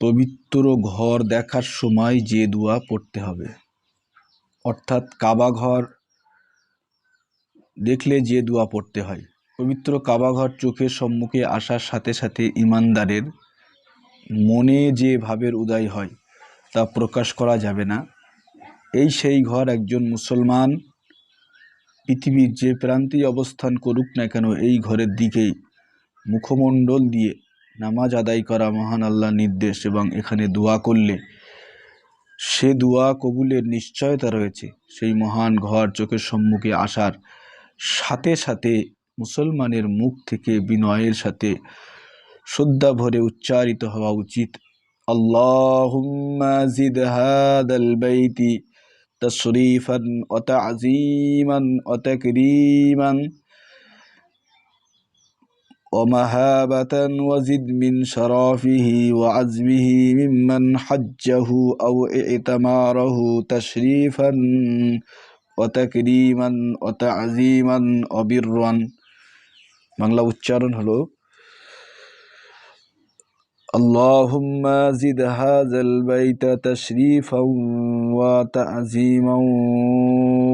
পবিত্র ঘর দেখার সময় যে দোয়া পড়তে হবে। অর্থাৎ কাবা ঘর দেখলে যে দোয়া পড়তে হয়। পবিত্র কাবা ঘর চোখের সম্মুখে আসার সাথে সাথে ইমানদারের মনে যে ভাবের উদয় হয় তা প্রকাশ করা যাবে না। এই সেই ঘর একজন মুসলমান পৃথিবীর যে প্রান্তেই অবস্থান করুক না কেন, এই ঘরের দিকেই মুখমণ্ডল দিয়ে নামাজ আদায় করা মহান আল্লাহ নির্দেশ এবং এখানে দোয়া করলে, সে দোয়া কবুলের নিশ্চয়তা রয়েছে। সেই মহান ঘর চোখের সম্মুখে আসার সাথে সাথে মুসলমানের মুখ থেকে বিনয়ের সাথে শ্রদ্ধা ভরে উচ্চারিত হওয়া উচিত। আল্লাহুম্মা জিদ হাদাল ওয়া তা'যীমান ওয়া তাকরীমান। ومهابة وزد من شرافه وعزمه ممن حجه أو اعتماره تشريفا وتكريما وتعظيما وبرا বাংলা উচ্চারণ হলো اللهم زد هذا البيت تشريفا وتعظيما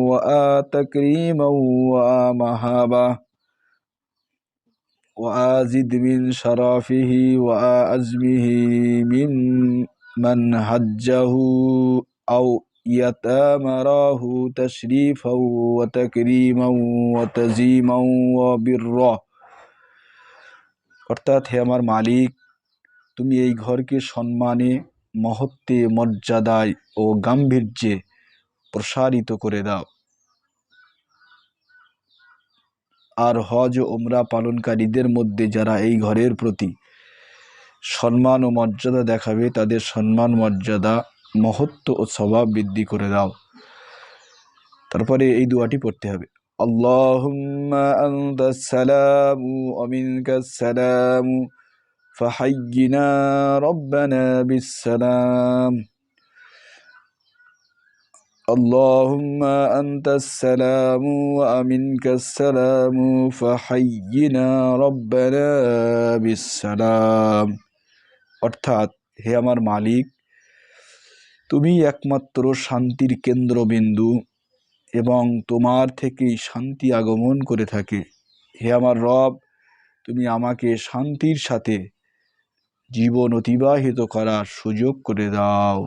وتكريما ومهابة وآزد من شرفه وأزمه من من حجه أو يتامراه تشريفا وتكريما وتزيما وبرا অর্থাৎ হে আমার মালিক তুমি এই ঘরকে সম্মানে মহত্বে মর্যাদায় ও গাম্ভীর্যে প্রসারিত করে দাও আর হজ ওমরা পালনকারীদের মধ্যে যারা এই ঘরের প্রতি সম্মান ও মর্যাদা দেখাবে, তাদের সম্মান, মর্যাদা, মহত্ব ও স্বভাব বৃদ্ধি করে দাও। তারপরে এই দুয়াটি পড়তে হবে। ফাহাইয়িনা রব্বানা বিস সালাম اللهم أنت السلام ومنك السلام فحينا ربنا بالسلام অর্থাৎ হে আমার মালিক তুমি একমাত্র শান্তির কেন্দ্রবিন্দু এবং তোমার থেকেই শান্তি আগমন করে থাকে হে আমার রব তুমি আমাকে শান্তির সাথে জীবন অতিবাহিত করার সুযোগ করে দাও